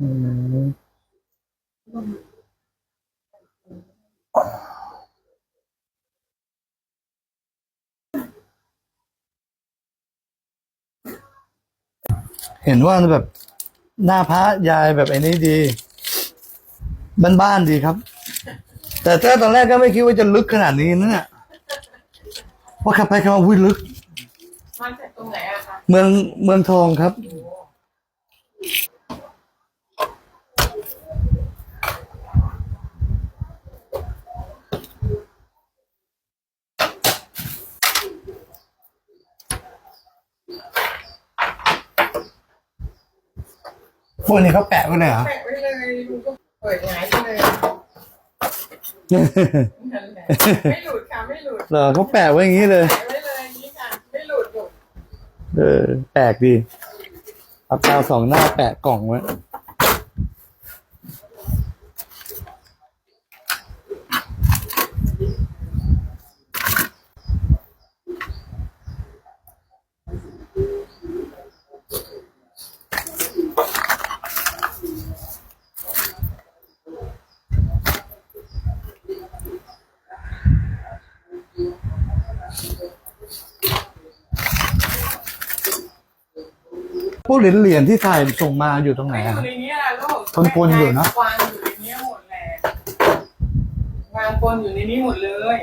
อืมเห็นว่าแบบหน้าพระยายแบบไอ้นี้ดี บ้านๆดีครับ แต่ถ้าตอนแรกก็ไม่คิดว่าจะลึกขนาดนี้นะเนี่ยเพราะขับไปขับมาวิ่ลึกมาจากตรงไหนอะคะเมืองเมืองทองครับ พวกนี้เขาแปะไว้เลยเหรอแปะไว้เลยดูก็เปิดหงายไปเลยนั่นแหละไม่หลุดค่ะไม่หลุดเหรอเขาแปะไว้อย่างนี้เลย แปะไว้เลยอย่างนี้ค่ะไม่หลุดหลุด เออ แปลกดีเอากาวสองหน้าแปะกล่องไว้ พวกเหรียญเหรียญที่ถ่ายส่งมาอยู่ตรงไหนไม่ออะ ยู่ในนี้แหละลูกปนๆอยู่เนอะ วางอยู่ในนี้หมดแหละวางปนอยู่ในนี้หมดเลย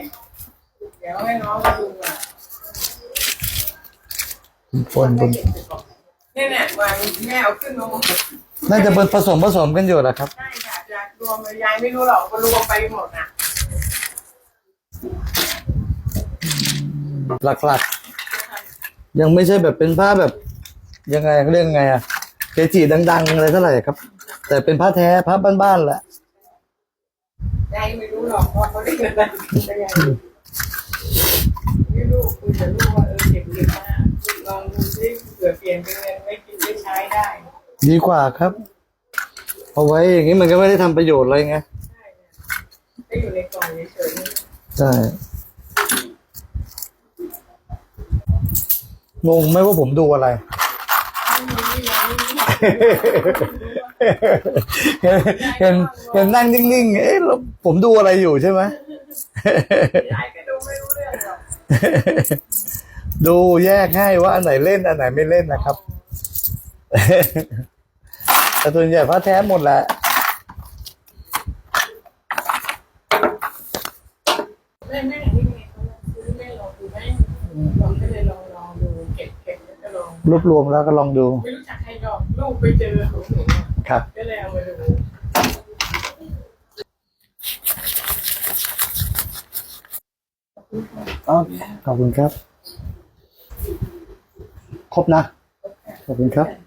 เดี๋ยวให้น้องมาดูอะปนปนเนี่ยเนี่ยวางแม่เอาขึ้นมาหมดน่าจะเป็นผสมผสมกันอยู่แหละครับใช่ค่ะจะรวมเลยยายไม่รู้หรอกก็รวมไปหมดนะหลักๆ ยังไม่ใช่แบบเป็นผ้าแบบ ยังไงเรียกไงอะเกจิดังๆอะไรเท่าไหร่ครับ แต่เป็นผ้าแท้ผ้าบ้านๆแหละยายไม่รู้หรอกว่าเขาเรียกอะไรแต่ยายไม่รู้คุยกับลูกว่าเออเก็บเก็บมาลองดูซิเผื่อเปลี่ยนเป็นเงินไว้กินไว้ใช้ได้ดีกว่าครับ เอาไว้อย่างนี้มันก็ไม่ได้ทำประโยชน์อะไรไงใช่เนี่ยไม่อยู่ในกล่องเฉยๆใช่งงไหมว่าผมดูอะไร เห็นเห็นนั่งนิ่งๆ เอ๊ะแล้วผมดูอะไรอยู่ใช่ไหมยายก็ดูไม่รู้เรื่องหรอกดูแยกให้ว่าอันไหนเล่นอันไหนไม่เล่นนะครับแต่ส่วนใหญ่พระแท้หมดแหละแม่แม่นี่ไงเขาซื้อแม่ลองดูไหมลองก็เลยลองลองดูเก็บเก็บแล้วก็ลองรวบรวมแล้วก็ลองดูไม่รู้ ลูกไปเจอของหนูอะครับก็เลยเอามาดูโอเคขอบคุณครับ ครบนะ ขอบคุณครับ